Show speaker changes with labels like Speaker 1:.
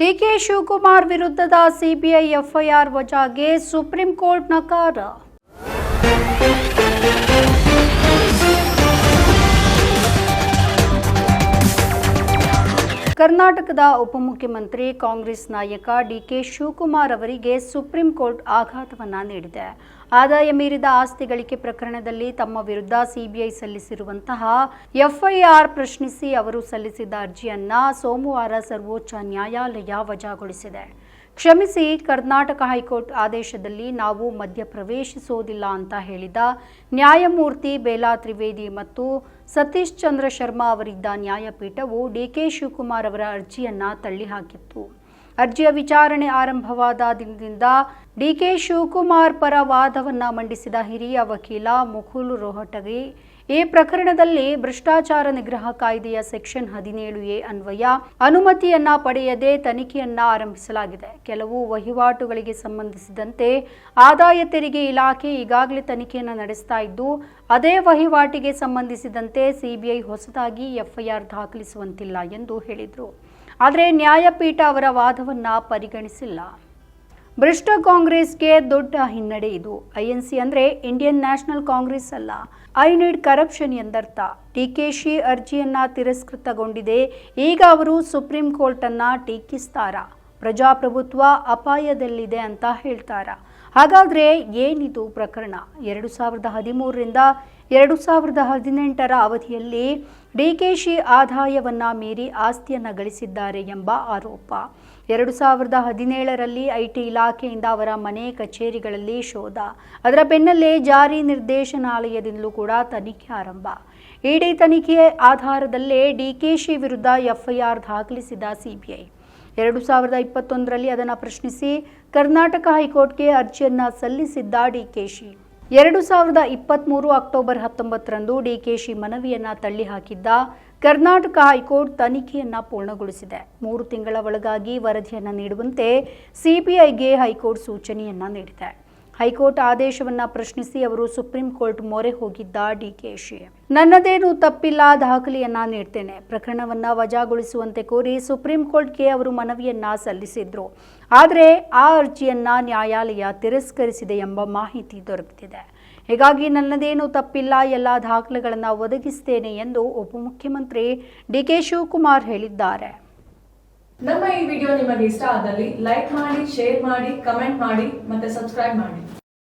Speaker 1: DK Shivakumar ವಿರುದ್ಧದ CBI FIR ವಜಾಗೆ supreme court ನಕಾರ. ಕರ್ನಾಟಕದ ಉಪಮುಖ್ಯಮಂತ್ರಿ ಕಾಂಗ್ರೆಸ್ ನಾಯಕ ಡಿಕೆ ಶಿವಕುಮಾರ್ ಅವರಿಗೆ ಸುಪ್ರೀಂ ಕೋರ್ಟ್ ಆಘಾತವನ್ನು ನೀಡಿದೆ. ಆದಾಯ ಮೀರಿದ ಆಸ್ತಿ ಗಳಿಕೆ ಪ್ರಕರಣದಲ್ಲಿ ತಮ್ಮ ವಿರುದ್ಧ ಸಿಬಿಐ ಸಲ್ಲಿಸಿರುವಂತಹ ಎಫ್ಐಆರ್ ಪ್ರಶ್ನಿಸಿ ಅವರು ಸಲ್ಲಿಸಿದ್ದ ಅರ್ಜಿಯನ್ನ ಸೋಮವಾರ ಸರ್ವೋಚ್ಚ ನ್ಯಾಯಾಲಯ ವಜಾಗೊಳಿಸಿದೆ. ಕ್ಷಮಿಸಿ, ಕರ್ನಾಟಕ ಹೈಕೋರ್ಟ್ ಆದೇಶದಲ್ಲಿ ನಾವು ಮಧ್ಯಪ್ರವೇಶಿಸೋದಿಲ್ಲ ಅಂತ ಹೇಳಿದ ನ್ಯಾಯಮೂರ್ತಿ ಬೇಲಾ ತ್ರಿವೇದಿ ಮತ್ತು ಸತೀಶ್ ಚಂದ್ರ ಶರ್ಮಾ ಅವರಿದ್ದ ನ್ಯಾಯಪೀಠವು ಡಿಕೆ ಶಿವಕುಮಾರ್ ಅವರ ಅರ್ಜಿಯನ್ನ ತಳ್ಳಿಹಾಕಿತ್ತು. ಅರ್ಜಿಯ ವಿಚಾರಣೆ ಆರಂಭವಾದ ದಿನದಿಂದ ಡಿಕೆ ಶಿವಕುಮಾರ್ ಪರ ವಾದವನ್ನ ಮಂಡಿಸಿದ ಹಿರಿಯ ವಕೀಲ ಮುಕುಲ್ ರೋಹಟಗಿ, ಈ ಪ್ರಕರಣದಲ್ಲಿ ಭ್ರಷ್ಟಾಚಾರ ನಿಗ್ರಹ ಕಾಯ್ದೆಯ ಸೆಕ್ಷನ್ ಹದಿನೇಳು ಎ ಅನ್ವಯ ಅನುಮತಿಯನ್ನ ಪಡೆಯದೆ ತನಿಖೆಯನ್ನ ಆರಂಭಿಸಲಾಗಿದೆ. ಕೆಲವು ವಹಿವಾಟುಗಳಿಗೆ ಸಂಬಂಧಿಸಿದಂತೆ ಆದಾಯ ತೆರಿಗೆ ಇಲಾಖೆ ಈಗಾಗಲೇ ತನಿಖೆಯನ್ನು ನಡೆಸ್ತಾ ಇದ್ದು, ಅದೇ ವಹಿವಾಟಿಗೆ ಸಂಬಂಧಿಸಿದಂತೆ ಸಿಬಿಐ ಹೊಸದಾಗಿ ಎಫ್ಐಆರ್ ದಾಖಲಿಸುವಂತಿಲ್ಲ ಎಂದು ಹೇಳಿದರು. ಆದರೆ ನ್ಯಾಯಪೀಠ ಅವರ ವಾದವನ್ನು ಪರಿಗಣಿಸಿಲ್ಲ. ಭ್ರಷ್ಟ ಕಾಂಗ್ರೆಸ್ಗೆ ದೊಡ್ಡ ಹಿನ್ನಡೆ ಇದು. ಐಎನ್ಸಿ ಅಂದ್ರೆ ಇಂಡಿಯನ್ ನ್ಯಾಷನಲ್ ಕಾಂಗ್ರೆಸ್ ಅಲ್ಲ. ಐ ನೀಡ್ ಕರಪ್ಷನ್ ಎಂದರ್ಥ. ಡಿಕೆಶಿ ಅರ್ಜಿಯನ್ನ ತಿರಸ್ಕೃತಗೊಂಡಿದೆ. ಈಗ ಅವರು ಸುಪ್ರೀಂ ಕೋರ್ಟ್ ಟೀಕಿಸ್ತಾರಾ ಟೀಕಿಸ್ತಾರ? ಪ್ರಜಾಪ್ರಭುತ್ವ ಅಪಾಯದಲ್ಲಿದೆ ಅಂತ ಹೇಳ್ತಾರ. ಹಾಗಾದ್ರೆ ಏನಿದು ಪ್ರಕರಣ? ಎರಡು ಸಾವಿರದ ಹದಿಮೂರರಿಂದ ಎರಡು ಸಾವಿರದ ಹದಿನೆಂಟರ ಅವಧಿಯಲ್ಲಿ ಡಿಕೆಶಿ ಆದಾಯವನ್ನು ಮೀರಿ ಆಸ್ತಿಯನ್ನು ಗಳಿಸಿದ್ದಾರೆ ಎಂಬ ಆರೋಪ. ಎರಡು ಸಾವಿರದ ಹದಿನೇಳರಲ್ಲಿ ಐಟಿ ಇಲಾಖೆಯಿಂದ ಅವರ ಮನೆ ಕಚೇರಿಗಳಲ್ಲಿ ಶೋಧ. ಅದರ ಬೆನ್ನಲ್ಲೇ ಜಾರಿ ನಿರ್ದೇಶನಾಲಯದಿಂದಲೂ ಕೂಡ ತನಿಖೆ ಆರಂಭ. ಇಡಿ ತನಿಖೆ ಆಧಾರದಲ್ಲೇ ಡಿಕೆಶಿ ವಿರುದ್ಧ ಎಫ್ಐಆರ್ ದಾಖಲಿಸಿದ ಸಿಬಿಐ ಎರಡು ಸಾವಿರದ ಇಪ್ಪತ್ತೊಂದರಲ್ಲಿ ಅದನ್ನು ಪ್ರಶ್ನಿಸಿ ಕರ್ನಾಟಕ ಹೈಕೋರ್ಟ್ಗೆ ಅರ್ಜಿಯನ್ನು ಸಲ್ಲಿಸಿದ್ದ ಡಿಕೆಶಿ ಎರಡು ಸಾವಿರದ ಇಪ್ಪತ್ತ್ಮೂರು ಅಕ್ಟೋಬರ್ ಹತ್ತೊಂಬತ್ತರಂದು ಡಿಕೆಶಿ ಮನವಿಯನ್ನು ತಳ್ಳಿಹಾಕಿದ್ದ ಕರ್ನಾಟಕ ಹೈಕೋರ್ಟ್ ತನಿಖೆಯನ್ನು ಪೂರ್ಣಗೊಳಿಸಿದೆ. ಮೂರು ತಿಂಗಳ ಒಳಗಾಗಿ ವರದಿಯನ್ನು ನೀಡುವಂತೆ ಸಿಬಿಐಗೆ ಹೈಕೋರ್ಟ್ ಸೂಚನೆಯನ್ನು ನೀಡಿದೆ. ಹೈಕೋರ್ಟ್ ಆದೇಶವನ್ನ ಪ್ರಶ್ನಿಸಿ ಅವರು ಸುಪ್ರೀಂ ಕೋರ್ಟ್ ಮೊರೆ ಹೋಗಿದ್ದ ಡಿಕೆಶಿ ನನ್ನದೇನು ತಪ್ಪಿಲ್ಲ, ದಾಖಲೆಯನ್ನ ನೀಡ್ತೇನೆ. ಪ್ರಕರಣವನ್ನ ವಜಾಗೊಳಿಸುವಂತೆ ಕೋರಿ ಸುಪ್ರೀಂ ಕೋರ್ಟ್ಗೆ ಅವರು ಮನವಿಯನ್ನ ಸಲ್ಲಿಸಿದ್ರು. ಆದರೆ ಆ ಅರ್ಜಿಯನ್ನ ನ್ಯಾಯಾಲಯ ತಿರಸ್ಕರಿಸಿದೆ ಎಂಬ ಮಾಹಿತಿ ದೊರಕುತ್ತಿದೆ ಹೀಗಾಗಿ ನನ್ನದೇನು ತಪ್ಪಿಲ್ಲ, ಎಲ್ಲ ದಾಖಲೆಗಳನ್ನು ಒದಗಿಸ್ತೇನೆ ಎಂದು ಉಪಮುಖ್ಯಮಂತ್ರಿ ಡಿಕೆ ಶಿವಕುಮಾರ್ ಹೇಳಿದ್ದಾರೆ.
Speaker 2: ನಮ್ಮ ಈ ವಿಡಿಯೋ ನಿಮಗೆ ಇಷ್ಟ ಆದಲ್ಲಿ ಲೈಕ್ ಮಾಡಿ, ಶೇರ್ ಮಾಡಿ, ಕಮೆಂಟ್ ಮಾಡಿ ಮತ್ತೆ ಸಬ್ಸ್ಕ್ರೈಬ್ ಮಾಡಿ.